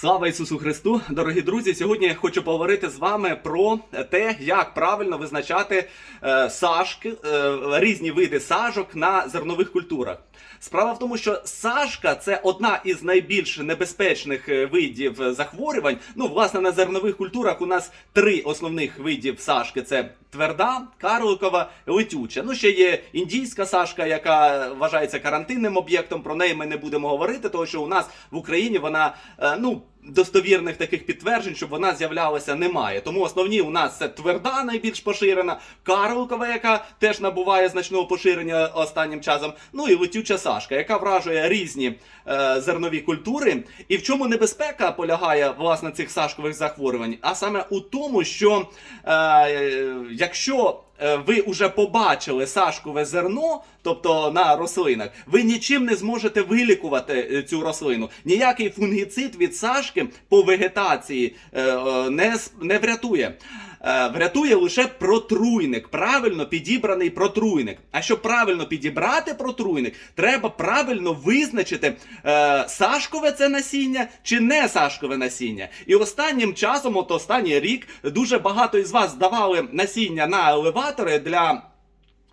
Слава Ісусу Христу, дорогі друзі! Сьогодні я хочу поговорити з вами про те, як правильно визначати е, сашки, е, різні види сажок на зернових культурах. Справа в тому, що сашка це одна із найбільш небезпечних е, видів захворювань. Ну, власне, на зернових культурах у нас три основних видів сашки: це тверда, карликова, летюча. Ну, ще є індійська сашка, яка вважається карантинним об'єктом. Про неї ми не будемо говорити, тому що у нас в Україні вона е, ну. Достовірних таких підтверджень, щоб вона з'являлася, немає. Тому основні у нас це тверда, найбільш поширена, карликова, яка теж набуває значного поширення останнім часом. Ну і летюча сашка, яка вражує різні е, зернові культури. І в чому небезпека полягає власне цих сашкових захворювань? А саме у тому, що е, якщо е, ви вже побачили сашкове зерно, тобто на рослинах, ви нічим не зможете вилікувати е, цю рослину. Ніякий фунгіцид від сашки по вегетації е, е, не, не врятує. Е, Врятує лише протруйник, правильно підібраний протруйник. А щоб правильно підібрати протруйник, треба правильно визначити, е, сашкове це насіння чи не сашкове насіння. І останнім часом, от останній рік, дуже багато із вас давали насіння на елеватори для.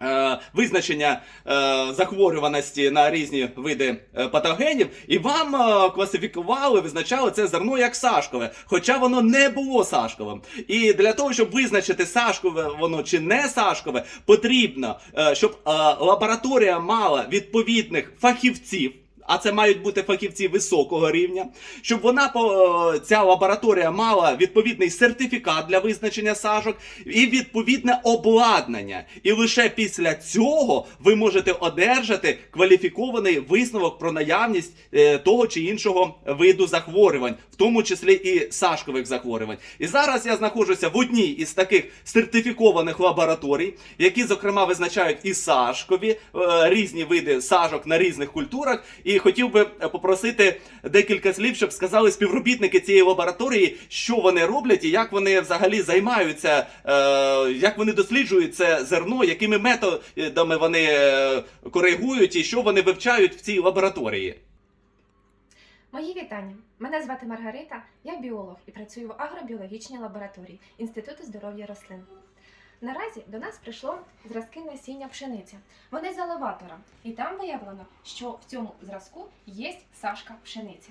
Е, Визначення е, захворюваності на різні види е, патогенів, і вам класифікували, визначали це зерно як сашкове, хоча воно не було сашковим. І для того, щоб визначити сашкове воно чи не сашкове, потрібно, щоб лабораторія мала відповідних фахівців. А це мають бути фахівці високого рівня, щоб вона е, ця лабораторія мала відповідний сертифікат для визначення сажок і відповідне обладнання. І лише після цього ви можете одержати кваліфікований висновок про наявність е, того чи іншого виду захворювань, в тому числі і сашкових захворювань. І зараз я знаходжуся в одній із таких сертифікованих лабораторій, які, зокрема, визначають і сашкові е, різні види сажок на різних культурах. І хотів би попросити декілька слів, щоб сказали співробітники цієї лабораторії, що вони роблять і як вони взагалі займаються, е, як вони досліджують це зерно, якими методами вони е, коригують і що вони вивчають в цій лабораторії. Мої вітання. Мене звати Маргарита, я біолог і працюю в агробіологічній лабораторії Інституту здоров'я рослин. Наразі до нас прийшло зразки насіння пшениці. Вони з елеватора, і там виявлено, що в цьому зразку є сашка пшениці.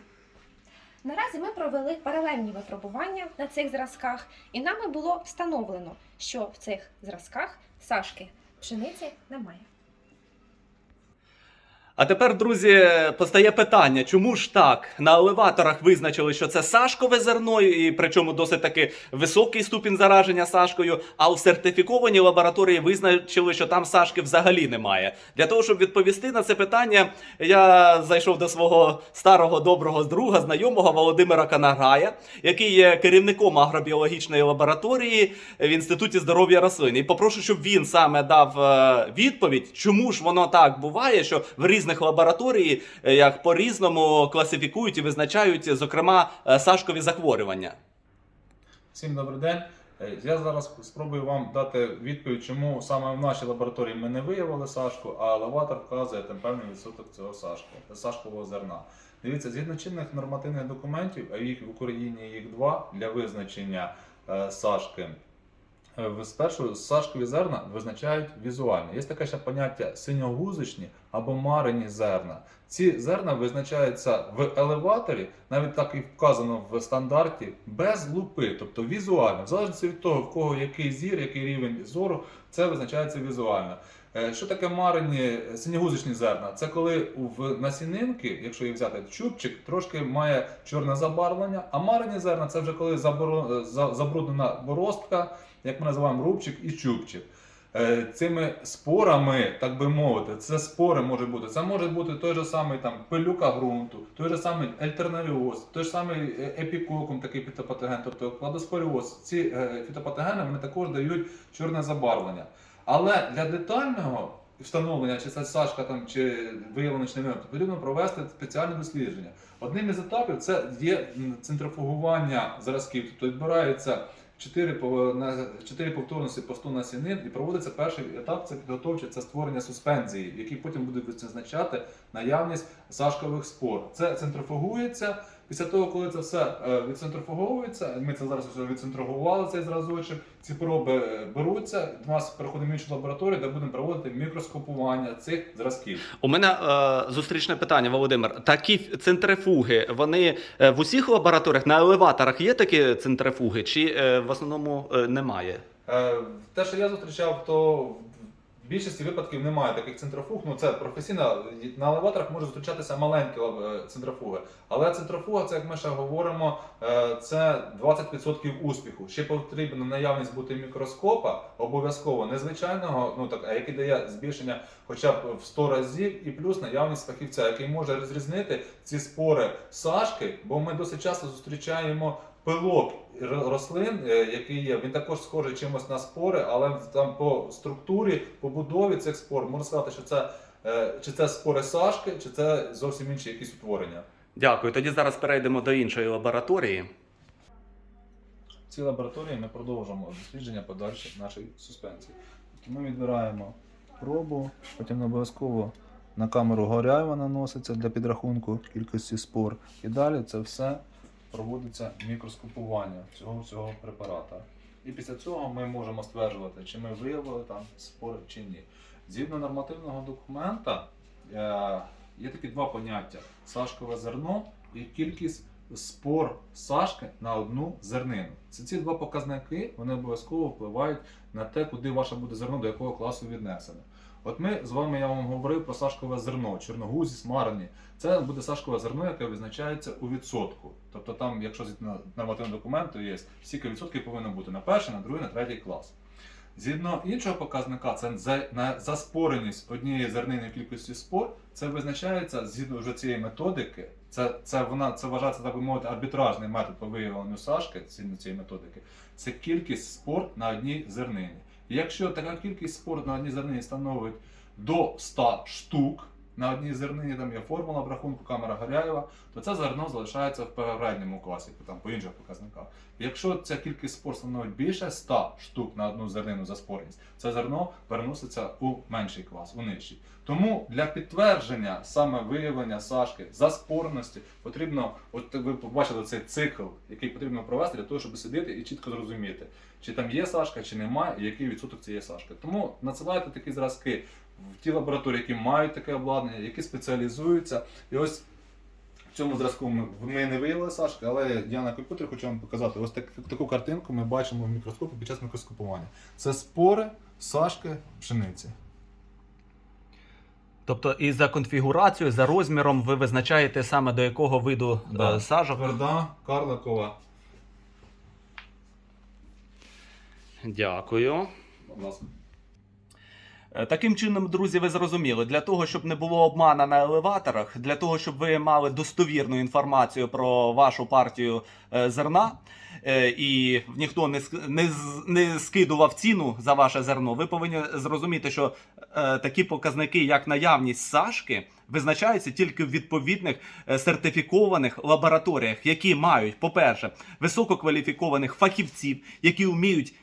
Наразі ми провели паралельні випробування на цих зразках, і нами було встановлено, що в цих зразках сашки пшениці немає. А тепер, друзі, постає питання, чому ж так на елеваторах визначили, що це сашкове зерно, і причому досить таки високий ступінь зараження сашкою, а у сертифікованій лабораторії визначили, що там сашки взагалі немає. Для того, щоб відповісти на це питання, я зайшов до свого старого доброго друга, знайомого Володимира Канагая, який є керівником агробіологічної лабораторії в Інституті здоров'я рослин. І попрошу, щоб він саме дав е, відповідь, чому ж воно так буває, що в різних лабораторії е, як по-різному класифікують і визначають, зокрема, е, сашкові захворювання. Всім добрий день. Е, Я зараз спробую вам дати відповідь, чому саме в нашій лабораторії ми не виявили сашку, а елеватор вказує там певний відсоток цього сашку, сашкового зерна. Дивіться, згідно чинних нормативних документів, а їх в Україні їх два для визначення сашки. Е, Спершу сашкові зерна визначають візуально. Є таке ще поняття синьогузичні або марені зерна. Ці зерна визначаються в елеваторі, навіть так і вказано в стандарті, без лупи, тобто візуально. В залежності від того, в кого який зір, який рівень зору, це визначається візуально. Е, Що таке марені синьогузичні зерна? Це коли в насінинки, якщо її взяти чубчик, трошки має чорне забарвлення, а марені зерна це вже коли забруднена боростка, як ми називаємо рубчик і чубчик. Е, Цими спорами, так би мовити, це спори можуть бути. Це може бути той же самий там пилюка ґрунту, той же самий альтернаріоз, той же самий е, епікокум, такий фітопатоген, тобто кладоспоріоз. Ці е, фітопатогени вони також дають чорне забарвлення. Але для детального встановлення, чи це сашка там, чи виявлено чи не виявлено, потрібно провести спеціальне дослідження. Одним із етапів це є центрифугування зразків, тобто відбирається 4, по- на чотири повторності по 100 насінин і проводиться перший етап, це підготовче це створення суспензії, який потім буде визначати наявність сашкових спор. Це центрифугується, Після того, коли це все е, відцентрифуговується, ми це зараз вже відцентрифували цей зразочок, ці проби е, беруться, до нас переходимо в іншу лабораторію, де будемо проводити мікроскопування цих зразків. У мене е, зустрічне питання, Володимир. Такі центрифуги, вони е, в усіх лабораторіях на елеваторах є такі центрифуги, чи е, в основному е, немає? Е, Те, що я зустрічав, то в більшості випадків немає таких центрофуг. Ну це професійно. На елеваторах можуть зустрічатися маленькі е, центрофуги. Але центрофуга, це як ми ще говоримо, е, це 20% успіху. Ще потрібна наявність бути мікроскопа, обов'язково незвичайного, ну так, а який дає збільшення хоча б в 100 разів, і плюс наявність фахівця, який може розрізнити ці спори сашки, бо ми досить часто зустрічаємо пилок рослин, е, який є, він також схожий чимось на спори, але там по структурі, по будові цих спор можна сказати, що це е, чи це спори сашки, чи це зовсім інші якісь утворення. Дякую. Тоді зараз перейдемо до іншої лабораторії. В цій лабораторії ми продовжимо дослідження подальших нашої суспензії. Тобто ми відбираємо пробу, потім обов'язково на камеру Горяєва наноситься для підрахунку кількості спор. І далі це все проводиться мікроскопування цього всього препарата. І після цього ми можемо стверджувати, чи ми виявили там спори чи ні. Згідно нормативного документа е, є такі два поняття: сашкове зерно і кількість спор сашки на одну зернину. Це ці два показники вони обов'язково впливають на те, куди ваше буде зерно, до якого класу віднесене. От ми з вами я вам говорив про сашкове зерно, чорногузі, смарані. Це буде сашкове зерно, яке визначається у відсотку. Тобто там, якщо згідно нормативного документу є, стільки відсотків повинно бути на перший, на другий, на третій клас. Згідно іншого показника, це за, на заспореність однієї зернини кількості спор, це визначається згідно вже цієї методики. Це, це, вона, це вважається, так би мовити, арбітражний метод по виявленню сашки цієї методики. Це кількість спор на одній зернині. Якщо така кількість спор на одній зернині становить до 100 штук на одній зернині, там є формула в рахунку камера Горяєва, то це зерно залишається в передньому класі, там по інших показниках. Якщо ця кількість спор становить більше 100 штук на одну зернину за спорність, це зерно переноситься у менший клас, у нижчий. Тому для підтвердження саме виявлення сашки за спорності потрібно, от ви побачили цей цикл, який потрібно провести для того, щоб сидіти і чітко зрозуміти, чи там є сашка, чи немає, і який відсоток цієї сашки. Тому надсилайте такі зразки ті лабораторії, які мають таке обладнання, які спеціалізуються. І ось в цьому зразку ми, ми не виявили Сашки, але я на комп'ютері хочу вам показати. Ось так, таку картинку ми бачимо в мікроскопі під час мікроскопування. Це спори Сашки пшениці. Тобто, і за конфігурацією, за розміром ви визначаєте саме до якого виду Да. е, сажок. Тверда, карликова. Дякую. Будь ласка. Е, Таким чином, друзі, ви зрозуміли, для того, щоб не було обмана на елеваторах, для того, щоб ви мали достовірну інформацію про вашу партію е, зерна, е, і ніхто не, не, не скидував ціну за ваше зерно, ви повинні зрозуміти, що такі показники, як наявність сашки, визначаються тільки в відповідних сертифікованих лабораторіях, які мають, по-перше, висококваліфікованих фахівців, які вміють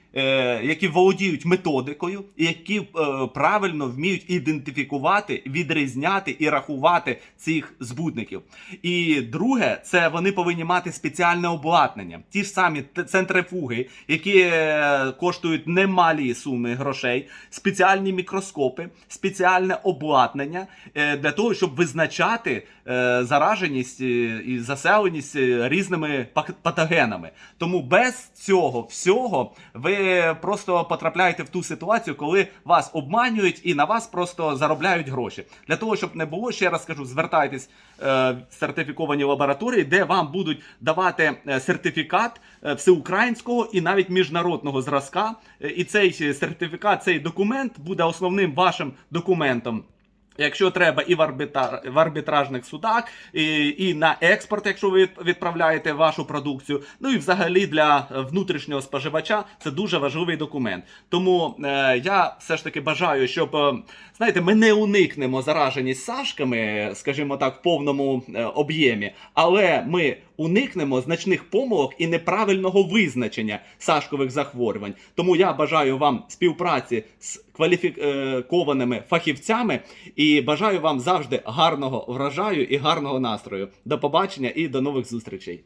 які володіють методикою, які е, правильно вміють ідентифікувати, відрізняти і рахувати цих збудників. І друге, це вони повинні мати спеціальне обладнання, ті ж самі центрифуги, які е, коштують немалі суми грошей, спеціальні мікроскопи, спеціальне обладнання е, для того, щоб визначати е, зараженість е, і заселеність е, різними патогенами. Тому без цього всього ви просто потрапляєте в ту ситуацію, коли вас обманюють і на вас просто заробляють гроші. Для того, щоб не було, ще раз скажу, звертайтесь е, в сертифіковані лабораторії, де вам будуть давати е, сертифікат е, всеукраїнського і навіть міжнародного зразка. І цей сертифікат, цей документ буде основним вашим документом. Якщо треба і в, арбітра... в арбітражних судах, і, і на експорт, якщо ви відправляєте вашу продукцію, ну і взагалі для внутрішнього споживача це дуже важливий документ. Тому е, я все ж таки бажаю, щоб е, знаєте, ми не уникнемо зараженість сашками, скажімо так, в повному е, об'ємі, але ми уникнемо значних помилок і неправильного визначення сашкових захворювань. Тому я бажаю вам співпраці з кваліфікованими фахівцями і бажаю вам завжди гарного врожаю і гарного настрою. До побачення і до нових зустрічей.